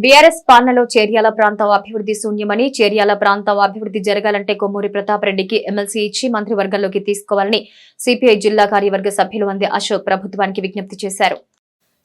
BRS పాలనలో చేర్యాల ప్రాంతం అభివృద్ధి శూన్యమని చేర్యాల ప్రాంతం అభివృద్ధి జరగాలంటే కొమ్మూరి ప్రతాప్ రెడ్డికి ఎమ్మెల్సీ ఇచ్చి మంత్రివర్గంలోకి తీసుకోవాలని సిపిఐ జిల్లా కార్యవర్గ సభ్యులు వందే అశోక్ ప్రభుత్వానికి విజ్ఞప్తి చేశారు.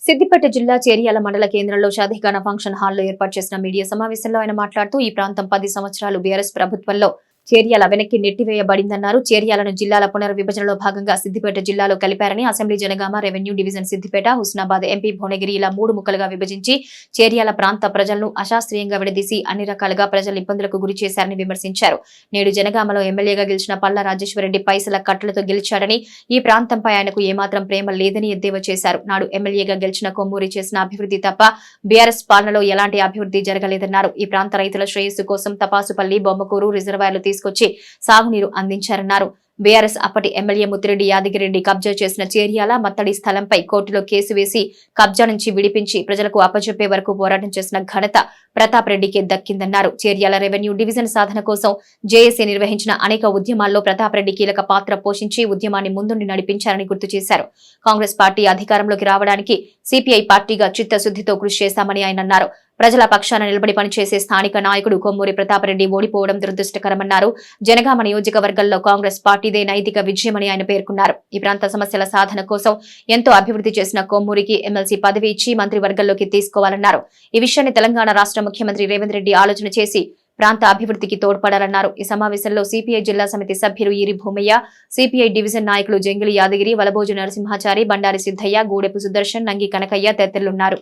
సిద్దిపేట జిల్లా చేరియాల మండల కేంద్రంలో షాదీఖానా ఫంక్షన్ హాల్లో ఏర్పాటు చేసిన మీడియా సమావేశంలో ఆయన మాట్లాడుతూ ఈ ప్రాంతం పది సంవత్సరాలు బీఆర్ఎస్ ప్రభుత్వంలో చేర్యాల వెనక్కి నెట్టివేయబడిందన్నారు. చేర్యాలను జిల్లాల పునర్విభజనలో భాగంగా సిద్దిపేట జిల్లాలో కలిపారని assembly Janagama revenue division Siddipet Husnabad MP Bhuvanagiri ఇలా మూడు ముక్కలుగా విభజించి చేర్యాల ప్రాంత ప్రజలను అశాస్త్రీయంగా విడదీసి అన్ని రకాలుగా ప్రజలు ఇబ్బందులకు గురి చేశారని విమర్శించారు. నేడు జనగామలో ఎమ్మెల్యేగా గెలిచిన పల్లా రాజేశ్వరరెడ్డి పైసల కట్టలతో గెలిచాడని ఈ ప్రాంతంపై ఆయనకు ఏమాత్రం ప్రేమ లేదని ఎద్దేవా చేశారు. నాడు ఎమ్మెల్యేగా గెలిచిన కొమ్మూరి చేసిన అభివృద్ధి తప్ప బీఆర్ఎస్ పాలనలో ఎలాంటి అభివృద్ధి జరగలేదన్నారు. ఈ ప్రాంత రైతుల శ్రేయస్సు కోసం తపాసుపల్లి బొమ్మకూరు రిజర్వాయర్లు తీసుకొచ్చి సాగునీరు అందించారన్నారు. బీఆర్ఎస్ అప్పటి ఎమ్మెల్యే ముత్తిరెడ్డి యాదగిరెడ్డి కబ్జా చేసిన చేర్యాల మత్తడి స్థలంపై కోర్టులో కేసు వేసి కబ్జా నుంచి విడిపించి ప్రజలకు అప్పచెప్పే వరకు పోరాటం చేసిన ఘనత ప్రతాప్ రెడ్డికి దక్కిందన్నారు. చేర్యాల రెవెన్యూ డివిజన్ సాధన కోసం జేఏసీ నిర్వహించిన అనేక ఉద్యమాల్లో ప్రతాప్ రెడ్డి కీలక పాత్ర పోషించి ఉద్యమాన్ని ముందుండి నడిపించారని గుర్తు చేశారు. కాంగ్రెస్ పార్టీ అధికారంలోకి రావడానికి సిపిఐ పార్టీగా చిత్తశుద్దితో కృషి చేశామని ఆయన అన్నారు. ప్రజల పక్షాన నిలబడి పనిచేసే స్థానిక నాయకుడు కొమ్మూరి ప్రతాపరెడ్డి ఓడిపోవడం దురదృష్టకరమన్నారు. జనగామ నియోజకవర్గంలో కాంగ్రెస్ పార్టీదే నైతిక విజయమని ఆయన పేర్కొన్నారు. ఈ ప్రాంత సమస్యల సాధన కోసం ఎంతో అభివృద్ధి చేసిన కొమ్మూరికి ఎమ్మెల్సీ పదవి ఇచ్చి మంత్రివర్గంలోకి తీసుకోవాలన్నారు. ఈ విషయాన్ని తెలంగాణ రాష్ట్ర ముఖ్యమంత్రి రేవంత్ రెడ్డి ఆలోచన చేసి ప్రాంత అభివృద్ధికి తోడ్పడాలన్నారు. ఈ సమావేశంలో సిపిఐ జిల్లా సమితి సభ్యులు ఈరి భూమయ్య సిపిఐ డివిజన్ నాయకులు జంగిలి యాదగిరి వలబోజు నరసింహాచారి బండారి సిద్దయ్య గూడెపు సుదర్శన్ నంగి కనకయ్య తదితరులున్నారు.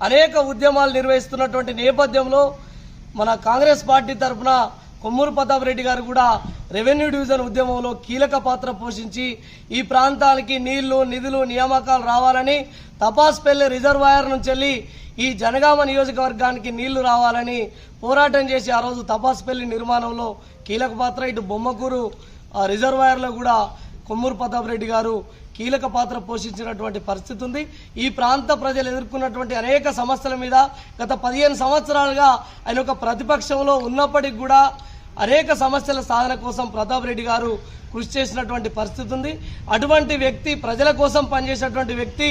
అనేక ఉద్యమాలు నిర్వహిస్తున్నటువంటి నేపథ్యంలో మన కాంగ్రెస్ పార్టీ తరఫున కొమ్మూరు ప్రతాప్ రెడ్డి గారు కూడా రెవెన్యూ డివిజన్ ఉద్యమంలో కీలక పాత్ర పోషించి ఈ ప్రాంతానికి నీళ్ళు నిధులు నియామకాలు రావాలని తపాస్పల్లి రిజర్వాయర్ నుంచి వెళ్ళి ఈ జనగామ నియోజకవర్గానికి నీళ్ళు రావాలని పోరాటం చేసి ఆ రోజు తపాస్పల్లి నిర్మాణంలో కీలక పాత్ర ఇటు బొమ్మకూరు రిజర్వాయర్లో కూడా కొమ్మూరు ప్రతాప్ రెడ్డి గారు కీలక పాత్ర పోషించినటువంటి పరిస్థితి ఉంది. ఈ ప్రాంత ప్రజలు ఎదుర్కొన్నటువంటి అనేక సమస్యల మీద గత పదిహేను సంవత్సరాలుగా ఆయన ఒక ప్రతిపక్షంలో ఉన్నప్పటికి కూడా అనేక సమస్యల సాధన కోసం ప్రతాప్ రెడ్డి గారు కృషి చేసినటువంటి పరిస్థితి ఉంది. అటువంటి వ్యక్తి ప్రజల కోసం పనిచేసినటువంటి వ్యక్తి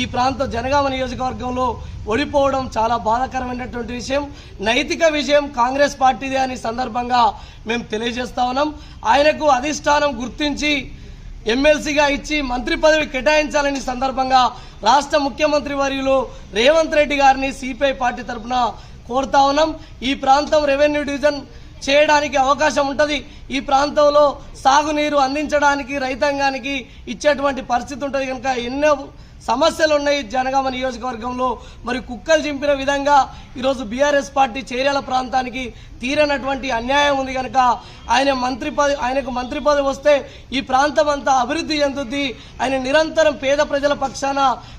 ఈ ప్రాంత జనగామ నియోజకవర్గంలో ఓడిపోవడం చాలా బాధాకరమైనటువంటి విషయం. నైతిక విషయం కాంగ్రెస్ పార్టీదే అని సందర్భంగా మేము తెలియజేస్తా ఉన్నాం. ఆయనకు అధిష్టానం గుర్తించి ఎమ్మెల్సీగా ఇచ్చి మంత్రి పదవి కేటాయించాలని సందర్భంగా రాష్ట్ర ముఖ్యమంత్రి వర్యులు రేవంత్ రెడ్డి గారిని సిపిఐ పార్టీ తరఫున కోరుతా ఉన్నాం. ఈ ప్రాంతం రెవెన్యూ డివిజన్ చేయడానికి అవకాశం ఉంటుంది. ఈ ప్రాంతంలో సాగునీరు అందించడానికి రైతాంగానికి ఇచ్చేటువంటి పరిస్థితి ఉంటుంది కనుక ఎన్నో సమస్యలు ఉన్నాయి జనగామ నియోజకవర్గంలో. మరి కుక్కలు చింపిన విధంగా ఈరోజు బీఆర్ఎస్ పార్టీ చేర్యాల ప్రాంతానికి తీరనటువంటి అన్యాయం ఉంది కనుక ఆయన మంత్రి పదవి ఆయనకు మంత్రి పదవి వస్తే ఈ ప్రాంతం అంతా అభివృద్ధి చెందుద్ది. ఆయన నిరంతరం పేద ప్రజల పక్షాన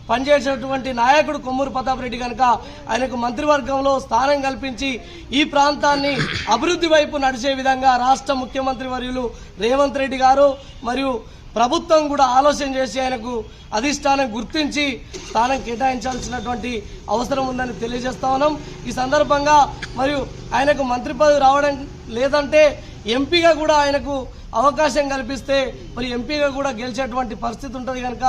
పనిచేసినటువంటి నాయకుడు కొమ్మూరు ప్రతాప్ రెడ్డి కనుక ఆయనకు మంత్రివర్గంలో స్థానం కల్పించి ఈ ప్రాంతాన్ని అభివృద్ధి వైపు నడిచే విధంగా రాష్ట్ర ముఖ్యమంత్రి వర్యులు రేవంత్ రెడ్డి గారు మరియు ప్రభుత్వం కూడా ఆలోచన చేసి ఆయనకు అధిష్టానం గుర్తించి స్థానం కేటాయించాల్సినటువంటి అవసరం ఉందని తెలియజేస్తా ఉన్నాం. ఈ సందర్భంగా మరియు ఆయనకు మంత్రి పదవి రావడం లేదంటే ఎంపీగా కూడా ఆయనకు అవకాశం కల్పిస్తే మరి ఎంపీగా కూడా గెలిచేటువంటి పరిస్థితి ఉంటుంది కనుక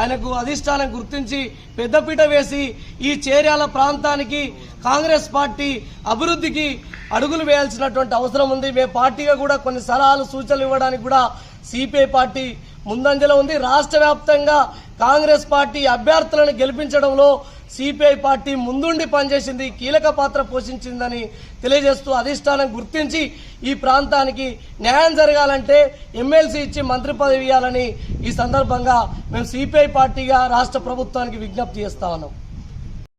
ఆయనకు అధిష్టానం గుర్తించి పెద్దపీట వేసి ఈ చేర్యాల ప్రాంతానికి కాంగ్రెస్ పార్టీ అభివృద్ధికి అడుగులు వేయాల్సినటువంటి అవసరం ఉంది. మేము పార్టీగా కూడా కొన్ని సలహాలు సూచనలు ఇవ్వడానికి కూడా సిపిఐ పార్టీ ముందంజలో ఉంది. రాష్ట్ర వ్యాప్తంగా కాంగ్రెస్ పార్టీ అభ్యర్థులను గెలిపించడంలో సిపిఐ పార్టీ ముందుండి పనిచేసింది కీలక పాత్ర పోషించిందని తెలియజేస్తూ అధిష్టానం గుర్తించి ఈ ప్రాంతానికి న్యాయం జరగాలంటే ఎమ్మెల్సీ ఇచ్చి మంత్రి పదవి ఇవ్వాలని ఈ సందర్భంగా మేము సిపిఐ పార్టీగా రాష్ట్ర ప్రభుత్వానికి విజ్ఞప్తి చేస్తా ఉన్నాం.